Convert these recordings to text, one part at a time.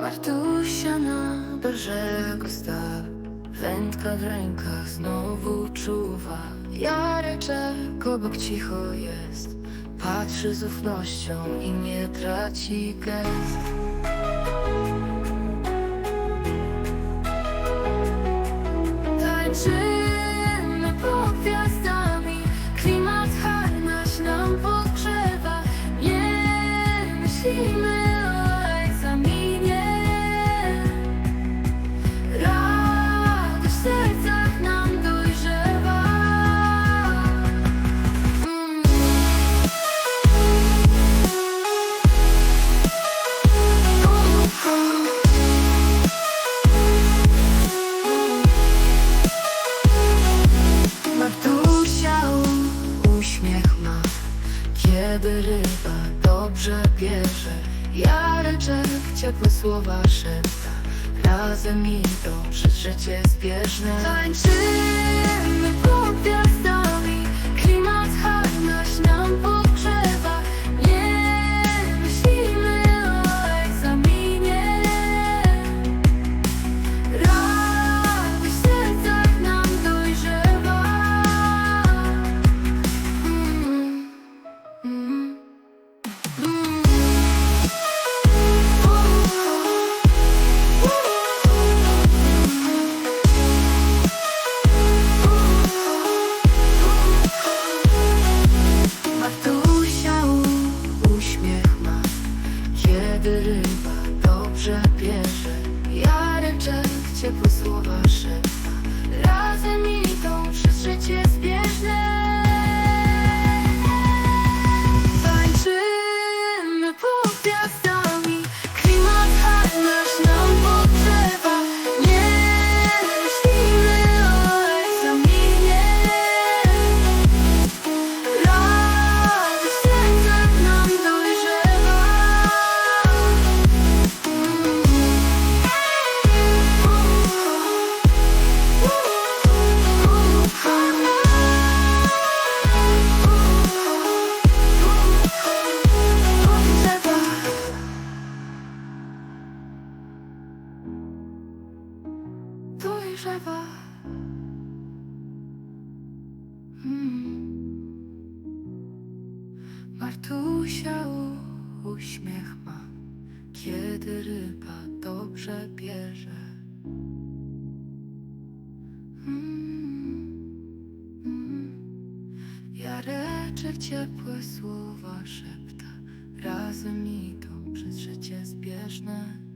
Martusia na brzegu staw Wędka w rękach znowu czuwa. Jareczek obok cicho jest Patrzy z ufnością i nie traci gest. Tańczymy Ryba dobrze bierze. Jareczek ciepłe słowa szepta. Razem idą przez życie zbieżne. Tańczymy Razem idą przez życie Dojrzewa Mm. Martusia uśmiech ma, kiedy ryba dobrze bierze. Mm, mm. Jareczek ciepłe słowa szepta, razem idą przez życie zbieżne.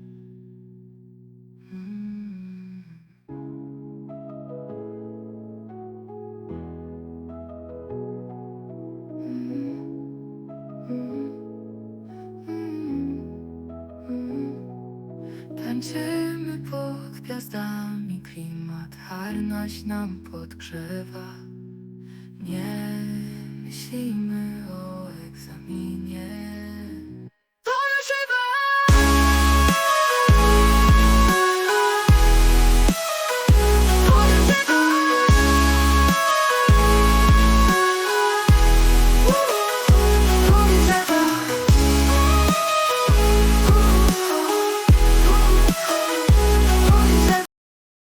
Tańczymy pod gwiazdami, klimat harnaś nam podgrzewa. Nie myślimy o egzaminie.